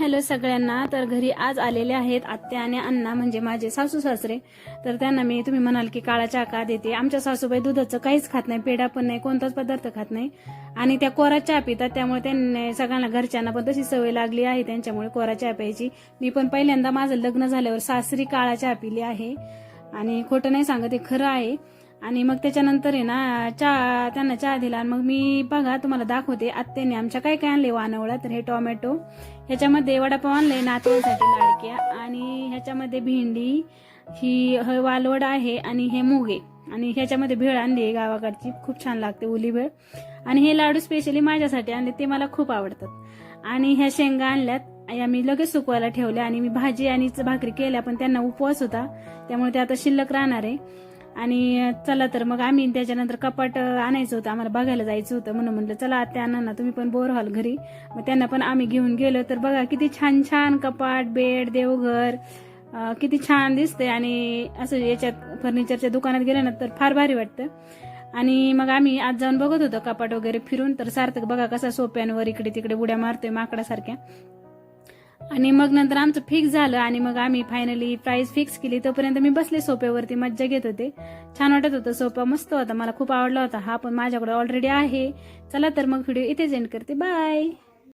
Hello सगळ्यांना. तर घरी आज आलेले आहेत आत्या आणि अण्णा म्हणजे माझे सासू सासरे. तर त्यांना मी तुम्ही म्हणाल की काळा चहा देते? आमच्या सासूबाई दुधाचं काहीच खात नाही पेढा पण नाही कोणताच पदार्थ खात नाही. आणि त्या कोरा चहा पितात त्यामुळे त्यांनी सगळ्यांना घरच्यांना पण तशी सवय लागली आहे त्यांच्यामुळे कोरा चहा प्यायची. मी पण पहिल्यांदा माझं लग्न झाल्यावर सासरी काळा चहा पिली आहे. आणि खोटं नाही सांगत हे खरं आहे. आणि मग त्याच्यानंतर आहे ना चहा त्यांना चहा दिला आणि मग मी बघा तुम्हाला दाखवते आत्याने आमच्या काय काय आणले वानवळा तर हे टोमॅटो. ह्याच्यामध्ये वडापाव आणले नातवांसाठी लाडक्या. आणि ह्याच्यामध्ये भेंडी ही ह- वालवड आहे आणि हे मुगे. आणि ह्याच्यामध्ये भेळ आणली आहे गावाकडची खूप छान लागते उली भेळ. आणि हे लाडू स्पेशली माझ्यासाठी आणले ते मला खूप आवडतात. आणि ह्या शेंगा आणल्यात या मी लगेच सुकवायला ठेवल्या आणि मी भाजी आणि भाकरी केल्या पण त्यांना उपवास होता. त्यामुळे ते आता शिल्लक राहणार आहे. आणि चला तर मग आम्ही त्याच्यानंतर कपाट आणायचं होतं. आम्हाला बघायला जायचं होतं म्हणून म्हटलं चला आत्या ना. तुम्ही पण बोर व्हाल घरी. मग त्यांना पण आम्ही घेऊन गेलो. तर बघा किती छान छान कपाट बेड देवघर किती छान दिसते आणि असं याच्यात फर्निचरच्या दुकानात गेलं ना तर फार भारी वाटतं. आणि मग आम्ही आज जाऊन बघत होतो कपाट वगैरे फिरून. तर सार्थक बघा कसा सोप्यांवर इकडे तिकडे उड्या मारतोय माकडासारख्या. आणि मग नंतर आमचं फिक्स झालं आणि मग आम्ही फायनली प्राइस फिक्स केली. तोपर्यंत मी बसले सोप्यावरती मज्जा घेत होते. छान वाटत होतं सोफा मस्त होता मला खूप आवडला होता. हा पण माझ्याकडे ऑलरेडी आहे. चला तर मग व्हिडिओ इथेच एंड करते. बाय